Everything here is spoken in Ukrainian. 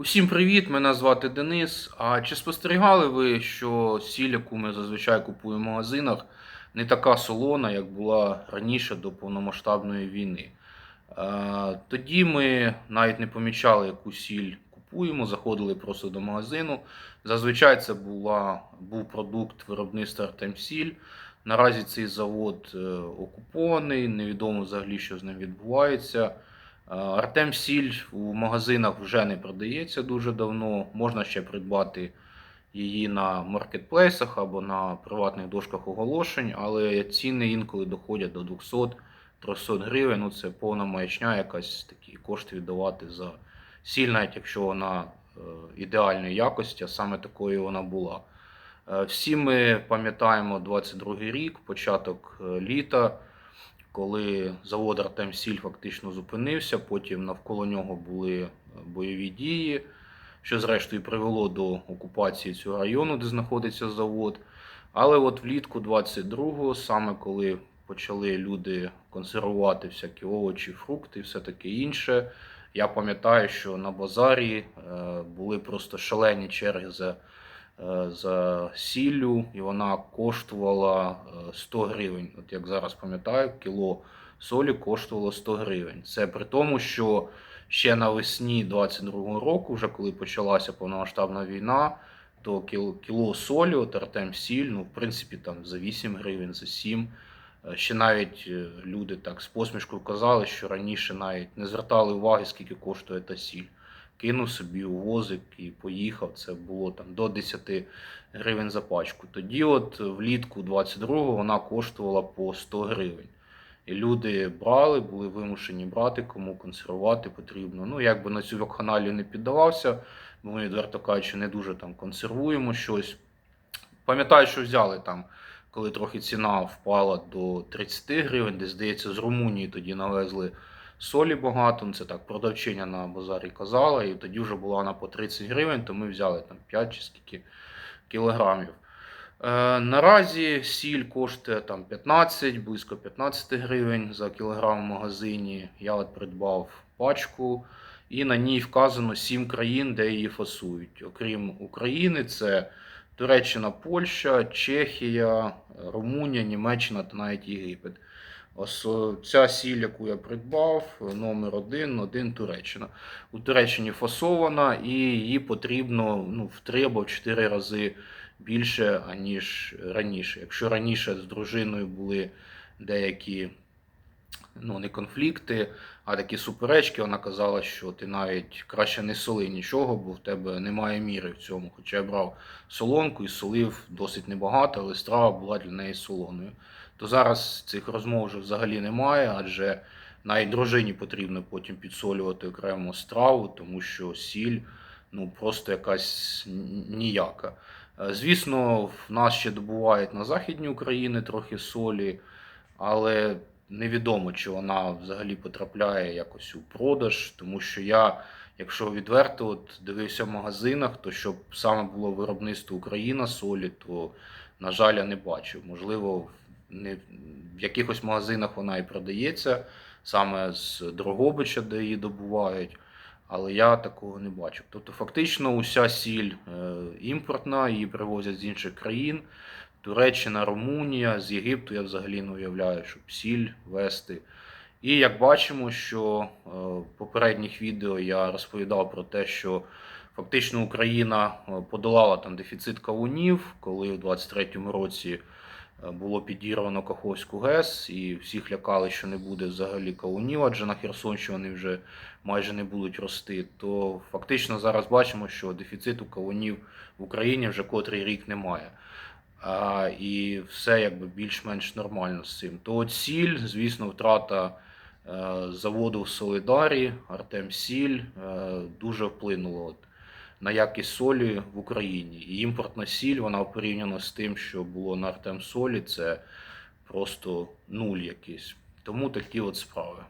Усім привіт! Мене звати Денис. А чи спостерігали ви, що сіль, яку ми зазвичай купуємо в магазинах, не така солона, як була раніше до повномасштабної війни? Тоді ми навіть не помічали, яку сіль купуємо, заходили просто до магазину. Зазвичай це була, був продукт виробництва Артемсіль. Наразі цей завод е, окупований, невідомо взагалі, що з ним відбувається. Е, Артем Сіль у магазинах вже не продається дуже давно. Можна ще придбати її на маркетплейсах або на приватних дошках оголошень, але ціни інколи доходять до 200-300 гривень. Ну це повна маячня, якась такі кошти віддавати за сіль, навіть якщо вона е, ідеальної якості, а саме такою вона була. Е, Всі ми пам'ятаємо 22 рік, початок літа, коли завод Артем Сіль фактично зупинився, потім навколо нього були е, бойові дії, що зрештою привело до окупації цього району, де знаходиться завод. Але от влітку 22-го, саме коли почали люди консервувати всякі овочі, фрукти і все таке інше, я пам'ятаю, що на базарі е, були просто шалені черги за за сіллю, і вона коштувала е, 100 гривень. От як зараз пам'ятаю, кіло солі коштувало 100 гривень. Це при тому, що ще навесні 22-го року, вже коли почалася повномасштабна війна, то кіло, солі, от Артем Сіль, ну, в принципі, там за 8 гривень, за 7. Е, Ще навіть е, люди так з посмішкою казали, що раніше навіть не звертали уваги, скільки коштує та сіль кинув собі у возик і поїхав. Це було там до 10 гривень за пачку. Тоді, от влітку 22-го вона коштувала по 100 гривень. І люди брали, були вимушені брати, кому консервувати потрібно. Ну, якби на цю вакханалію не піддавався, бо ми, відверто кажучи, не дуже там консервуємо щось. Пам'ятаю, що взяли там, коли трохи ціна впала до 30 гривень, десь здається, з Румунії тоді навезли солі багато. Ну, це так, продавчиня на базарі казала, і тоді вже була вона по 30 гривень, то ми взяли там 5 чи скільки кілограмів. Е, наразі сіль коштує там 15, близько 15 гривень за кілограм в магазині. Я от придбав пачку, і на ній вказано 7 країн, де її фасують. Окрім України, це Туреччина, Польща, Чехія, Румунія, Німеччина та навіть Єгипет. Ось ця сіль, яку я придбав, номер один, один Туреччина. У Туреччині фасована і її потрібно ну, в 3 або в 4 рази більше, аніж раніше. Якщо раніше з дружиною були деякі ну, не конфлікти, а такі суперечки, вона казала, що ти навіть краще не соли нічого, бо в тебе немає міри в цьому. Хоча я брав солонку і солив досить небагато, але страва була для неї солоною. То зараз цих розмов вже взагалі немає, адже навіть дружині потрібно потім підсолювати окремо страву, тому що сіль ну просто якась ніяка. Е, Звісно, в нас ще добувають на Західній Україні трохи солі, але невідомо, чи вона взагалі потрапляє якось у продаж, тому що я, якщо відверто от дивився в магазинах, то щоб саме було виробництво Україна солі, то, на жаль, я не бачив. Можливо, не, в якихось магазинах вона і продається, саме з Дрогобича, де її добувають. Але я такого не бачив. Тобто, фактично, уся сіль е, імпортна, її привозять з інших країн. Туреччина, Румунія, з Єгипту я взагалі не уявляю, щоб сіль вести. І як бачимо, що е, в попередніх відео я розповідав про те, що фактично Україна е, подолала там дефіцит кавунів, коли у 23-му році е, було підірвано Каховську ГЕС, і всіх лякали, що не буде взагалі кавунів, адже на Херсонщині вони вже майже не будуть рости. То фактично зараз бачимо, що дефіциту кавунів в Україні вже котрий рік немає. А, і все якби більш-менш нормально з цим. То сіль, звісно, втрата е, заводу в Солидарі, Артем Сіль е, дуже вплинула от, на якість солі в Україні. І імпортна сіль, вона порівняно з тим, що було на Артем Солі, це просто нуль якийсь. Тому такі от справи.